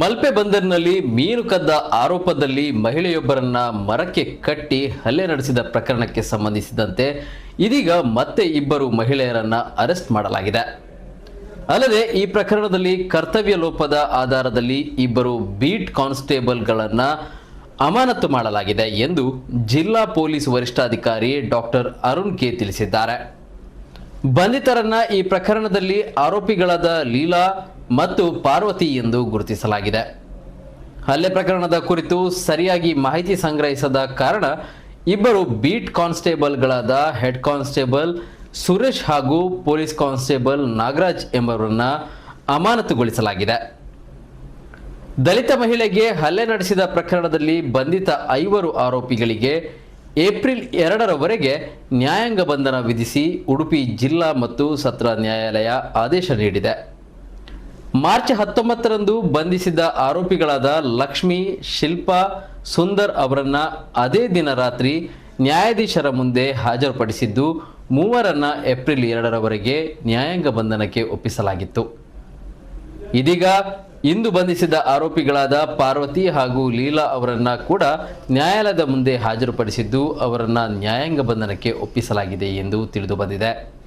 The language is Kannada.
ಮಲ್ಪೆ ಬಂದರಿನಲ್ಲಿ ಮೀನು ಕದ್ದ ಆರೋಪದಲ್ಲಿ ಮಹಿಳೆಯೊಬ್ಬರನ್ನ ಮರಕ್ಕೆ ಕಟ್ಟಿ ಹಲ್ಲೆ ನಡೆಸಿದ ಪ್ರಕರಣಕ್ಕೆ ಸಂಬಂಧಿಸಿದಂತೆ ಇದೀಗ ಮತ್ತೆ ಇಬ್ಬರು ಮಹಿಳೆಯರನ್ನ ಅರೆಸ್ಟ್ ಮಾಡಲಾಗಿದೆ. ಅಲ್ಲದೆ ಈ ಪ್ರಕರಣದಲ್ಲಿ ಕರ್ತವ್ಯ ಲೋಪದ ಆಧಾರದಲ್ಲಿ ಇಬ್ಬರು ಬೀಟ್ ಕಾನ್ಸ್ಟೇಬಲ್ಗಳನ್ನ ಅಮಾನತು ಮಾಡಲಾಗಿದೆ ಎಂದು ಜಿಲ್ಲಾ ಪೊಲೀಸ್ ವರಿಷ್ಠಾಧಿಕಾರಿ ಡಾಕ್ಟರ್ ಅರುಣ್ ಕೆ ತಿಳಿಸಿದ್ದಾರೆ. ಬಂಧಿತರನ್ನ ಈ ಪ್ರಕರಣದಲ್ಲಿ ಆರೋಪಿಗಳಾದ ಲೀಲಾ ಮತ್ತು ಪಾರ್ವತಿ ಎಂದು ಗುರುತಿಸಲಾಗಿದೆ. ಹಲ್ಲೆ ಪ್ರಕರಣದ ಕುರಿತು ಸರಿಯಾಗಿ ಮಾಹಿತಿ ಸಂಗ್ರಹಿಸದ ಕಾರಣ ಇಬ್ಬರು ಬೀಟ್ ಕಾನ್ಸ್ಟೇಬಲ್ಗಳಾದ ಹೆಡ್ ಕಾನ್ಸ್ಟೇಬಲ್ ಸುರೇಶ್ ಹಾಗೂ ಪೊಲೀಸ್ ಕಾನ್ಸ್ಟೇಬಲ್ ನಾಗರಾಜ್ ಎಂಬವರನ್ನ ಅಮಾನತುಗೊಳಿಸಲಾಗಿದೆ. ದಲಿತ ಮಹಿಳೆಗೆ ಹಲ್ಲೆ ನಡೆಸಿದ ಪ್ರಕರಣದಲ್ಲಿ ಬಂಧಿತ ಐವರು ಆರೋಪಿಗಳಿಗೆ ಏಪ್ರಿಲ್ ಎರಡರವರೆಗೆ ನ್ಯಾಯಾಂಗ ಬಂಧನ ವಿಧಿಸಿ ಉಡುಪಿ ಜಿಲ್ಲಾ ಮತ್ತು ಸತ್ರ ನ್ಯಾಯಾಲಯ ಆದೇಶ ನೀಡಿದೆ. ಮಾರ್ಚ್ ಹತ್ತೊಂಬತ್ತರಂದು ಬಂಧಿಸಿದ ಆರೋಪಿಗಳಾದ ಲಕ್ಷ್ಮಿ, ಶಿಲ್ಪಾ, ಸುಂದರ್ ಅವರನ್ನ ಅದೇ ದಿನ ರಾತ್ರಿ ನ್ಯಾಯಾಧೀಶರ ಮುಂದೆ ಹಾಜರುಪಡಿಸಿದ್ದು ಮೂವರನ್ನ ಏಪ್ರಿಲ್ ಎರಡರವರೆಗೆ ನ್ಯಾಯಾಂಗ ಬಂಧನಕ್ಕೆ ಒಪ್ಪಿಸಲಾಗಿತ್ತು. ಇದೀಗ ಇಂದು ಬಂಧಿಸಿದ ಆರೋಪಿಗಳಾದ ಪಾರ್ವತಿ ಹಾಗೂ ಲೀಲಾ ಅವರನ್ನ ಕೂಡ ನ್ಯಾಯಾಲಯದ ಮುಂದೆ ಹಾಜರುಪಡಿಸಿದ್ದು ಅವರನ್ನ ನ್ಯಾಯಾಂಗ ಬಂಧನಕ್ಕೆ ಒಪ್ಪಿಸಲಾಗಿದೆ ಎಂದು ತಿಳಿದು ಬಂದಿದೆ.